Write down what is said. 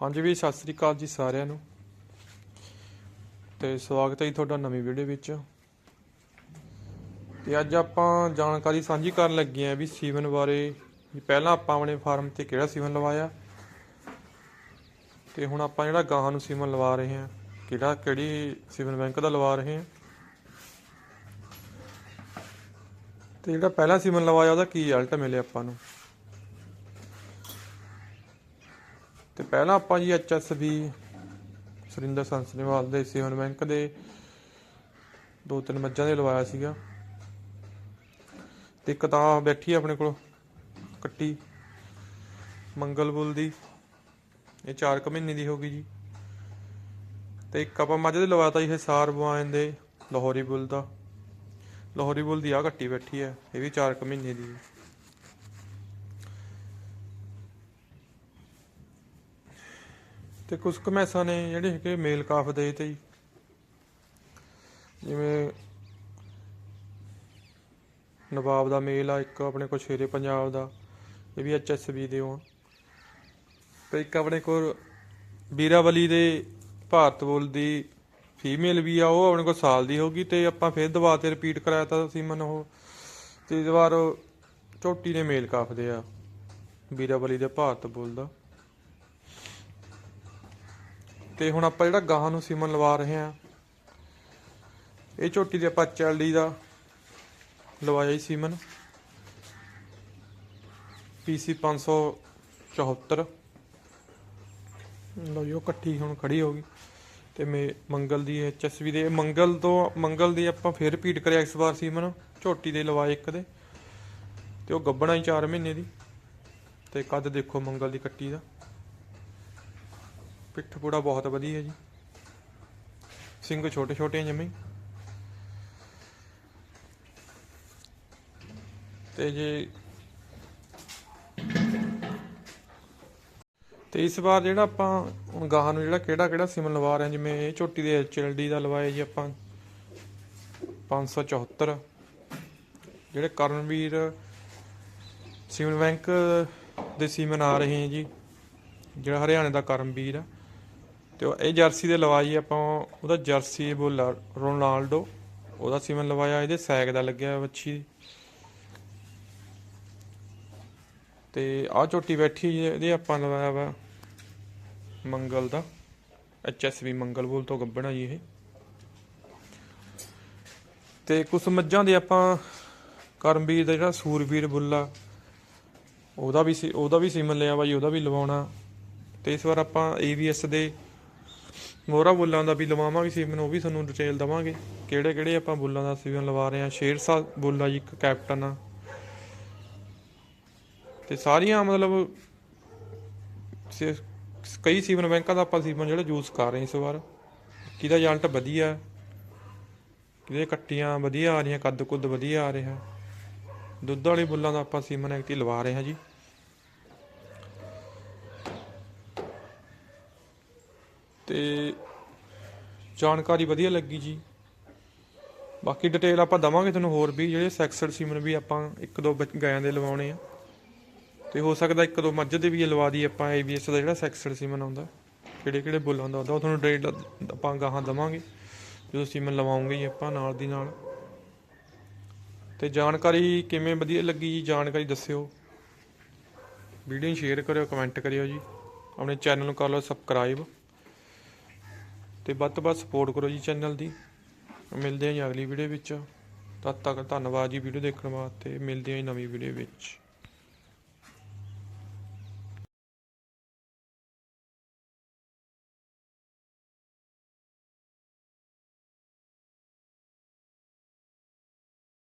ਹਾਂਜੀ ਵੀ ਸਤਿ ਸ੍ਰੀ ਅਕਾਲ ਜੀ ਸਾਰਿਆਂ ਨੂੰ। ਤੇ ਸਵਾਗਤ ਹੈ ਜੀ ਤੁਹਾਡਾ ਨਵੀਂ ਵੀਡੀਓ ਵਿੱਚ। ਤੇ ਅੱਜ ਆਪਾਂ ਜਾਣਕਾਰੀ ਸਾਂਝੀ ਕਰਨ ਲੱਗੇ ਆਂ ਵੀ ਸੀਵਨ ਬਾਰੇ ਪਹਿਲਾਂ ਆਪਾਂ ਆਪਣੇ ਫਾਰਮ ਤੇ ਕਿਹੜਾ ਸੀਵਨ ਲਵਾਇਆ। ਤੇ ਹੁਣ ਆਪਾਂ ਜਿਹੜਾ ਗਾਹਾਂ ਨੂੰ ਸੀਵਨ ਲਵਾ ਰਹੇ ਹਾਂ, ਕਿਹੜਾ, ਕਿਹੜੀ ਸੀਵਨ ਬੈਂਕ ਦਾ ਲਵਾ ਰਹੇ ਹਾਂ। ਤੇ ਜਿਹੜਾ ਪਹਿਲਾ ਸੀਵਨ ਲਵਾਇਆ, ਉਹਦਾ ਕੀ ਰਿਜ਼ਲਟ ਮਿਲਿਆ ਆਪਾਂ ਨੂੰ ਤੇ ਪਹਿਲਾਂ ਆਪਾਂ ਜੀ ਐਚਐਸਬੀ ਸੁਰਿੰਦਰ ਸੰਸਨੇਵਾਲ ਦੇ ਸੀਵਨ ਬੈਂਕ ਦੇ ਦੋ ਤਿੰਨ ਮੱਝਾਂ ਦੇ ਲਵਾਇਆ ਸੀਗਾ। ਤੇ ਇੱਕ ਤਾਂ ਬੈਠੀ ਆਪਣੇ ਕੋਲ, ਕੱਟੀ ਮੰਗਲਬੁਲ ਦੀ। ਇਹ 4 ਕੁ ਮਹੀਨੇ ਦੀ ਹੋ ਗਈ ਜੀ। ਤੇ ਇੱਕ ਆਪਾਂ ਮੱਝ ਦੇ ਲਵਾਤਾ ਜੀ ਹਿਸਾਰ ਬਵਾਨ ਦੇ, ਲਾਹੌਰੀ ਬੁੱਲ ਦਾ। ਲਾਹੌਰੀ ਬੁੱਲ ਦੀ ਆ ਕੱਟੀ ਬੈਠੀ ਹੈ, ਇਹ ਵੀ 4 ਕੁ ਮਹੀਨੇ ਦੀ ਹੈ। ਤੇ ਕੁਝ ਕਮੈਸਾਂ ਨੇ ਜਿਹੜੇ ਹੈਗੇ ਮੇਲ ਕਾਫ ਦੇ ਤੇ ਜਿਵੇਂ ਨਵਾਬ ਦਾ ਮੇਲ ਆ, ਇੱਕ ਆਪਣੇ ਕੋਲ ਸ਼ੇਰੇ ਪੰਜਾਬ ਦਾ, ਇਹ ਵੀ ਐਚਐਸਬੀ ਦੇ ਹੋ ਤੇ ਇੱਕ ਆਪਣੇ ਕੋਲ ਵੀਰਾਵਲੀ ਦੇ ਭਾਰਤ ਬੋਲ ਦੀ ਫੀਮੇਲ ਵੀ ਆ, ਉਹ ਆਪਣੇ ਕੋਲ ਸਾਲ ਦੀ ਹੋਗੀ ਤੇ ਆਪਾਂ ਫਿਰ ਦਵਾ ਤੇ ਰਿਪੀਟ ਕਰਾਇਆ ਤਾਂ ਸੀ ਮਨ ਉਹ ਤੇ ਇਸ ਵਾਰ ਝੋਟੀ ਨੇ ਮੇਲ ਕਾਫਦੇ ਆ ਵੀਰਾਵਲੀ ਦੇ ਭਾਰਤ ਬੋਲ ਦਾ। ਤੇ ਹੁਣ ਆਪਾਂ ਜਿਹੜਾ ਗਾਹਾਂ ਨੂੰ ਸੀਮਨ ਲਵਾ ਰਹੇ ਆ ਇਹ ਝੋਟੀ ਦੇ ਆਪਾਂ ਚਲਡੀ ਦਾ ਲਵਾਇਆ ਹੀ ਸੀਮਨ। ਪੀਸੀ 574 ਲੋ ਜੋ ਇਕੱਠੀ ਹੁਣ ਖੜੀ ਹੋ ਗਈ। ਤੇ ਮੇ ਮੰਗਲ ਦੀ ਐਚਐਸਵੀ ਦੇ, ਮੰਗਲ ਤੋਂ, ਮੰਗਲ ਦੀ ਆਪਾਂ ਫੇਰ ਰਿਪੀਟ ਕਰਿਆ ਇਸ ਵਾਰ ਸੀਮਨ, ਝੋਟੀ ਦੇ ਲਵਾਏ ਇੱਕ ਦੇ। ਤੇ ਉਹ ਗੱਬਣਾ ਹੀ 4 ਮਹੀਨੇ ਦੀ। ਤੇ ਕੱਦ ਦੇਖੋ ਮੰਗਲ ਦੀ ਕੱਟੀ ਦਾ। ਪਿੱਠ ਪੂੜਾ ਬਹੁਤ ਵਧੀਆ ਜੀ। ਸਿੰਘ ਛੋਟੇ ਛੋਟੇ ਜਮੇ ਤੇ ਜੇ ਤੇ ਇਸ ਵਾਰ ਜਿਹੜਾ ਆਪਾਂ ਹੁਣ ਗਾਹਾਂ ਨੂੰ ਜਿਹੜਾ ਕਿਹੜਾ ਕਿਹੜਾ ਸਿਮ ਲਵਾ ਰਹੇ ਹਾਂ, ਜਿਵੇਂ ਇਹ ਝੋਟੀ ਦੇ ਐਚਐਲਡੀ ਦਾ ਲਵਾਇਆ ਜੀ ਆਪਾਂ। 574 ਜਿਹੜੇ ਕਰਨਵੀਰ ਸਿਮਨ ਬੈਂਕ ਦੇ ਸੀਮਨ ਆ ਰਹੇ ਹੈ ਜੀ। ਜਿਹੜਾ ਹਰਿਆਣੇ ਦਾ ਕਰਮਵੀਰ ਆ। ਤੇ ਇਹ ਜਰਸੀ ਦੇ ਲਵਾਈ ਆਪਾਂ ਉਹਦਾ ਜਰਸੀ ਬੋਲਾ ਰੋਨਾਲਡੋ ਉਹਦਾ ਸੀਮਨ ਲਵਾਇਆ ਇਹਦੇ ਸੈਗ ਦਾ ਲੱਗਿਆ ਵੱਛੀ। ਤੇ ਆਹ ਝੋਟੀ ਬੈਠੀ ਜੀ, ਇਹਦੇ ਆਪਾਂ ਲਵਾਇਆ ਵਾ ਮੰਗਲ ਦਾ ਐਚ ਐਸ ਵੀ ਮੰਗਲ ਬੋਲ ਤੋਂ ਗੱਬਣਾ ਜੀ ਇਹ। ਤੇ ਕੁਝ ਮੱਝਾਂ ਦੇ ਆਪਾਂ ਕਰਮਵੀਰ ਦਾ ਜਿਹੜਾ ਸੂਰਵੀਰ ਬੁੱਲਾ ਉਹਦਾ ਵੀ ਸੀ ਉਹਦਾ ਵੀ ਸੀਮਨ ਲਿਆ ਬਾਈ ਉਹਦਾ ਵੀ ਲਵਾਉਣਾ। ਤੇ ਇਸ ਵਾਰ ਆਪਾਂ AVS ਦੇ ਮੋਹਰਾ ਬੁੱਲਾਂ ਦਾ ਵੀ ਲਵਾਵਾਂਗੇ ਸੀਮਨ ਉਹ ਵੀ ਤੁਹਾਨੂੰ ਡਿਟੇਲ ਦਵਾਂਗੇ। ਕਿਹੜੇ ਕਿਹੜੇ ਆਪਾਂ ਬੁੱਲਾਂ ਦਾ ਸੀਵਨ ਲਵਾ ਰਹੇ ਆ ਸ਼ੇਰਸਾ ਬੁੱਲਾ ਜੀ, ਇੱਕ ਕੈਪਟਨ ਆ। ਤੇ ਸਾਰੀਆਂ ਮਤਲਬ ਕਈ ਸੀਵਨ ਬੈਂਕਾਂ ਦਾ ਆਪਾਂ ਸੀਮਨ ਜਿਹੜਾ ਯੂਜ਼ ਕਰ ਰਹੇ ਇਸ ਵਾਰ। ਕਿਹਦਾ ਰਿਜ਼ਲਟ ਵਧੀਆ? ਕਿਹਦੇ ਕੱਟੀਆਂ ਵਧੀਆ ਆ ਰਹੀਆਂ ਕੱਦ ਕੁੱਦ ਵਧੀਆ ਆ ਰਿਹਾ। ਦੁੱਧ ਵਾਲੇ ਬੁੱਲਾਂ ਦਾ ਆਪਾਂ ਸੀਮਨ ਐਕਟੀ ਲਵਾ ਰਹੇ ਹਾਂ ਜੀ। ਤੇ ਜਾਣਕਾਰੀ ਵਧੀਆ ਲੱਗੀ ਜੀ। ਬਾਕੀ ਡਿਟੇਲ ਆਪਾਂ ਦਵਾਂਗੇ ਤੁਹਾਨੂੰ ਹੋਰ ਵੀ, ਜਿਹੜੇ ਸੈਕਸਡ ਸੀਮਨ ਵੀ ਆਪਾਂ ਇੱਕ ਦੋ ਬੱਚ- ਗਾਇਆਂ ਦੇ ਲਵਾਉਣੇ ਆ। ਤੇ ਹੋ ਸਕਦਾ ਇੱਕ ਦੋ ਮੱਝ ਦੇ ਵੀ ਲਵਾ ਦੀ ਆਪਾਂ ABS ਦਾ ਜਿਹੜਾ ਸੈਕਸਡ ਸੀਮਨ ਆਉਂਦਾ, ਕਿਹੜੇ ਕਿਹੜੇ ਬੁੱਲਾਂ ਦਾ ਆਉਂਦਾ ਉਹ ਤੁਹਾਨੂੰ ਡਿਟੇਲ ਆਪਾਂ ਗਾਹਾਂ ਦਵਾਂਗੇ, ਜਦੋਂ ਸੀਮਨ ਲਵਾਉਂਗੇ ਜੀ ਆਪਾਂ ਨਾਲ ਦੀ ਨਾਲ। ਤੇ ਜਾਣਕਾਰੀ ਕਿਵੇਂ ਵਧੀਆ ਲੱਗੀ ਜੀ, ਜਾਣਕਾਰੀ ਦੱਸਿਓ। ਵੀਡੀਓ ਨੂੰ ਸ਼ੇਅਰ ਕਰਿਓ ਕਮੈਂਟ ਕਰਿਓ ਜੀ। ਆਪਣੇ ਚੈਨਲ ਨੂੰ ਕਰ ਲਓ ਸਬਸਕ੍ਰਾਈਬ ਤੇ ਵੱਧ ਤੋਂ ਵੱਧ ਸਪੋਰਟ ਕਰੋ ਜੀ ਚੈਨਲ ਦੀ। ਮਿਲਦੇ ਹਾਂ ਜੀ ਅਗਲੀ ਵੀਡੀਓ ਵਿੱਚ। ਤਦ ਤੱਕ ਧੰਨਵਾਦ ਜੀ ਵੀਡੀਓ ਦੇਖਣ ਵਾਸਤੇ। ਮਿਲਦੇ ਹਾਂ ਜੀ ਨਵੀਂ ਵੀਡੀਓ ਵਿੱਚ।